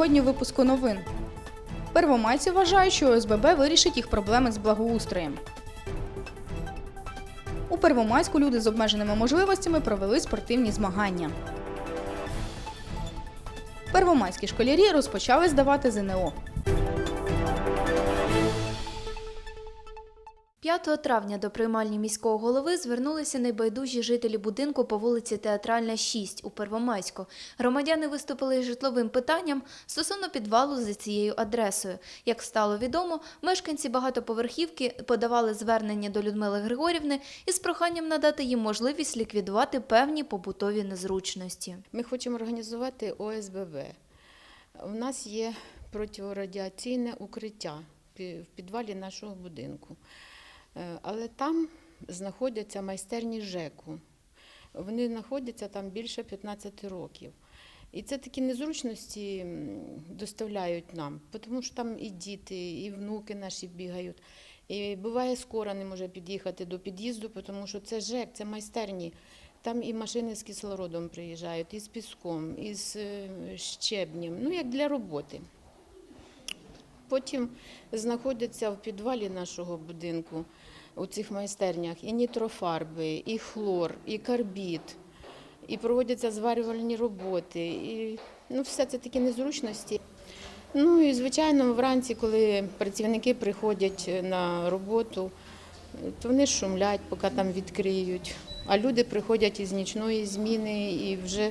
Сьогодні випуску новин. Первомайці вважають, що ОСББ вирішить їх проблеми з благоустроєм. У Первомайську люди з обмеженими можливостями провели спортивні змагання. Первомайські школярі розпочали здавати ЗНО. 5 травня до приймальні міського голови звернулися небайдужі жителі будинку по вулиці Театральна, 6 у Первомайську. Громадяни виступили з житловим питанням стосовно підвалу за цією адресою. Як стало відомо, мешканці багатоповерхівки подавали звернення до Людмили Григорівни із проханням надати їм можливість ліквідувати певні побутові незручності. Ми хочемо організувати ОСББ. У нас є протирадіаційне укриття в підвалі нашого будинку. Е, Але там знаходяться майстерні ЖЕКу. Вони знаходяться там більше 15 років. І це такі незручності доставляють нам, тому що там і діти, і внуки наші бігають. І буває, скоро не може під'їхати до під'їзду, тому що це ЖЕК, це майстерні. Там і машини з кислородом приїжджають, і з піском, і з е, щебнем, ну як для роботи. Потім знаходяться в підвалі нашого будинку у цих майстернях і нітрофарби, і хлор, і карбід, і проводяться зварювальні роботи. І, ну, все це такі незручності. Ну і звичайно, вранці, коли працівники приходять на роботу, то вони шумлять, поки там відкриють. А люди приходять із нічної зміни, і вже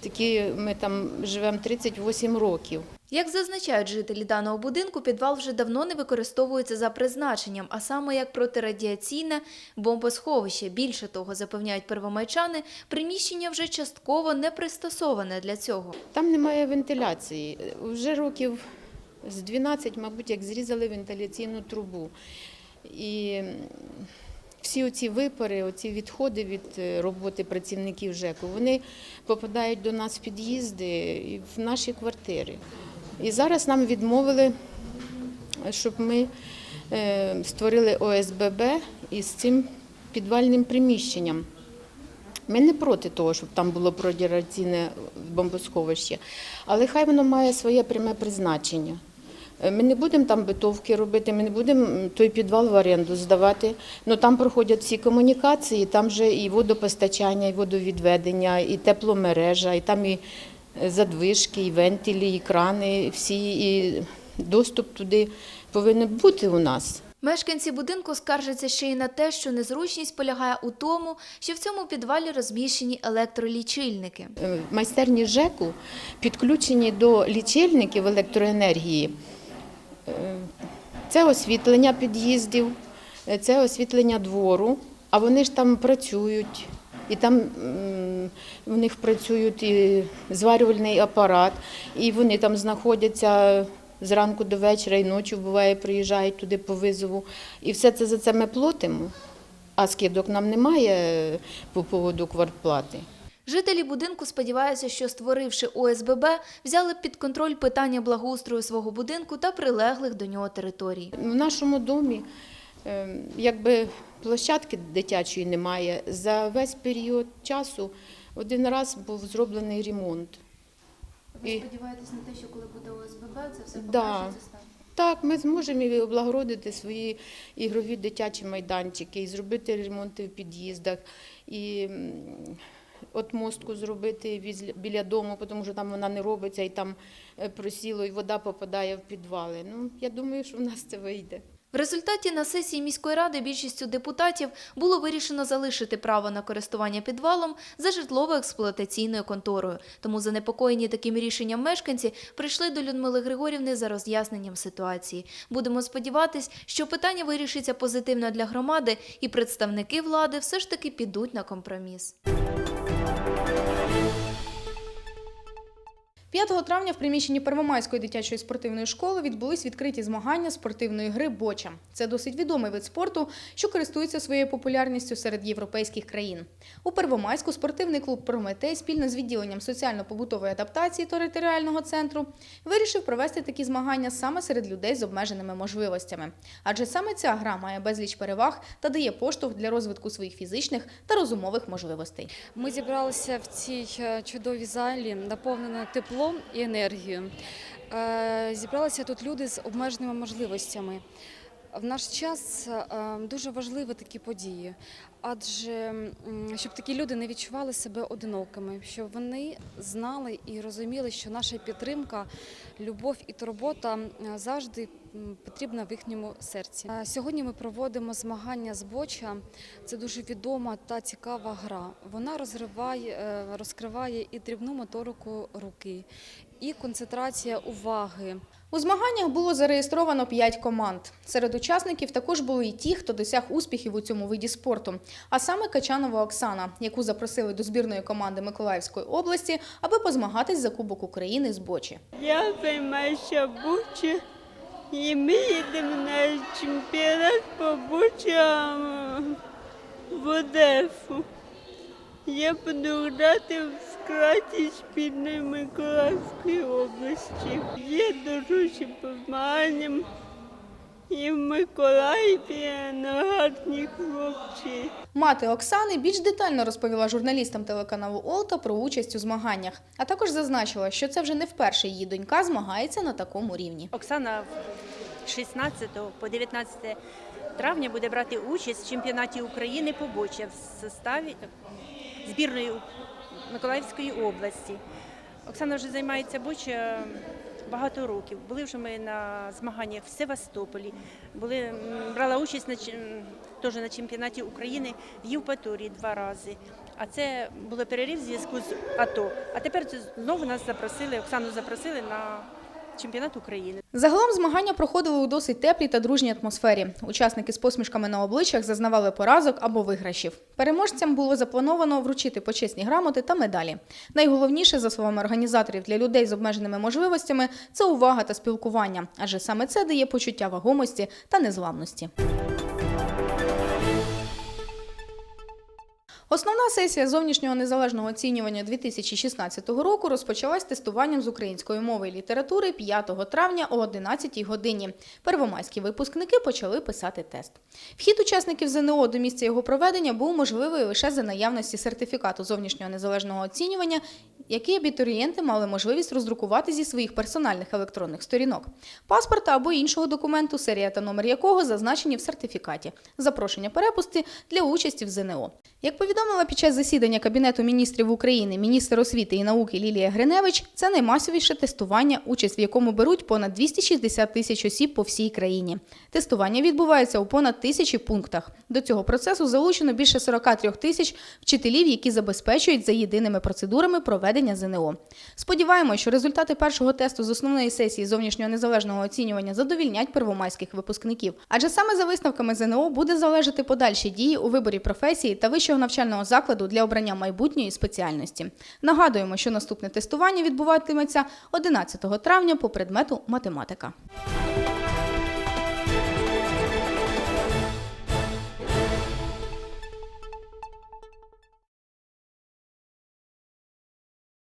такі ми там живемо 38 років. Як зазначають жителі даного будинку, підвал вже давно не використовується за призначенням, а саме як протирадіаційне бомбосховище. Більше того, запевняють первомайчани, приміщення вже частково не пристосоване для цього. Там немає вентиляції. Вже років з 12, мабуть, як зрізали вентиляційну трубу. І всі оці випари, оці відходи від е, роботи працівників ЖЕКу, вони попадають до нас в під'їзди і в наші квартири. І зараз нам відмовили, щоб ми е, створили ОСББ із цим підвальним приміщенням. Ми не проти того, щоб там було протирадіаційне бомбосховище, але хай воно має своє пряме призначення. Е, Ми не будемо там битовки робити, ми не будемо той підвал в оренду здавати. Ну там проходять всі комунікації, там же і водопостачання, і водовідведення, і тепломережа, і там і задвижки, і вентилі, і крани, всі, і доступ туди повинен бути у нас. Мешканці будинку скаржаться ще й на те, що незручність полягає у тому, що в цьому підвалі розміщені електролічильники. Е, майстерні ЖЕКу підключені до лічильників електроенергії. Е, Це освітлення під'їздів, е, це освітлення двору, а вони ж там працюють. І там в них працюють і зварювальний апарат, і вони там знаходяться зранку до вечора, і ночі буває, приїжджають туди по визову. І все це за це ми платимо. А скидок нам немає е, по поводу квартплати. Жителі будинку сподіваються, що створивши ОСББ, взяли під контроль питання благоустрою свого будинку та прилеглих до нього територій. В нашому домі е, якби площадки дитячої немає. За весь період часу один раз був зроблений ремонт. І- сподіваєтесь на те, що коли буде ОСББ, це все Да. Так, ми зможемо і облагородити свої ігрові дитячі майданчики, і зробити ремонти в під'їздах, і от мостку зробити біля дому, тому що там вона не робиться, і там е, просіло, і вода попадає в підвали. Ну, я думаю, що в нас це вийде. В результаті на сесії міської ради більшістю депутатів було вирішено залишити право на користування підвалом за житлово-експлуатаційною конторою. Тому занепокоєні таким рішенням мешканці прийшли до Людмили Григорівни за роз'ясненням ситуації. Будемо сподіватись, що питання вирішиться позитивно для громади, і представники влади все ж таки підуть на компроміс. 5 травня в приміщенні Первомайської дитячої спортивної школи відбулись відкриті змагання спортивної гри боча. Це досить відомий вид спорту, що користується своєю популярністю серед європейських країн. У Первомайську спортивний клуб Прометей спільно з відділенням соціально-побутової адаптації територіального центру вирішив провести такі змагання саме серед людей з обмеженими можливостями. Адже саме ця гра має безліч переваг та дає поштовх для розвитку своїх фізичних та розумових можливостей. Ми зібралися в цій е, чудовій залі, наповнено теплом, тепло і енергію. Е, Зібралися тут люди з обмеженими можливостями. В наш час е, дуже важливі такі події, адже щоб такі люди не відчували себе одинокими, щоб вони знали і розуміли, що наша підтримка, любов і турбота е, завжди потрібна в їхньому серці. Сьогодні ми проводимо змагання з боча. Це дуже відома та цікава гра. Вона розриває, е, розкриває і дрібну моторику руки, і концентрація уваги. У змаганнях було зареєстровано 5 команд. Серед учасників також були і ті, хто досяг успіхів у цьому виді спорту. А саме Качанова Оксана, яку запросили до збірної команди Миколаївської області, аби позмагатись за Кубок України з бочі. Я займаюся бучі, і ми їдемо на чемпіонат по бочам в Одесу. Я буду грати в складі спільної Миколаївської області. Є дорожчі змаганням і в Миколаєві на гарні хлопці. Мати Оксани більш детально розповіла журналістам телеканалу Олта про участь у змаганнях, а також зазначила, що це вже не вперше її донька змагається на такому рівні. Оксана з 16 по 19 травня буде брати участь в чемпіонаті України по боча в составі збірної Миколаївської області. Оксана вже займається боча багато років. Були вже ми на змаганнях в Севастополі, були, брала участь на, теж на чемпіонаті України в Євпаторії два рази. А це було перерив в зв'язку з АТО. А тепер знову нас запросили, Оксану запросили на чемпіонат України. Загалом змагання проходили у досить теплій та дружній атмосфері. Учасники з посмішками на обличчях зазнавали поразок або виграшів. Переможцям було заплановано вручити почесні грамоти та медалі. Найголовніше, за словами організаторів, для людей з обмеженими можливостями це увага та спілкування, адже саме це дає почуття вагомості та незламності. Основна сесія зовнішнього незалежного оцінювання 2016 року розпочалась тестуванням з української мови і літератури 5 травня о 11 годині. Первомайські випускники почали писати тест. Вхід учасників ЗНО до місця його проведення був можливий лише за наявності сертифікату зовнішнього незалежного оцінювання, який абітурієнти мали можливість роздрукувати зі своїх персональних електронних сторінок, паспорта або іншого документу, серія та номер якого зазначені в сертифікаті, запрошення перепустки для участі в ЗНО. Як повідомила під час засідання Кабінету міністрів України міністр освіти і науки Лілія Гриневич, це наймасовіше тестування, участь в якому беруть понад 260 тисяч осіб по всій країні. Тестування відбувається у понад тисячі пунктах. До цього процесу залучено більше 43 тисяч вчителів, які забезпечують за єдиними процедурами проведення ЗНО. Сподіваємося, що результати першого тесту з основної сесії зовнішнього незалежного оцінювання задовільнять первомайських випускників. Адже саме за висновками ЗНО буде залежати подальші дії у виборі професії та вищого навчального закладу для обрання майбутньої спеціальності. Нагадуємо, що наступне тестування відбуватиметься 11 травня по предмету математика.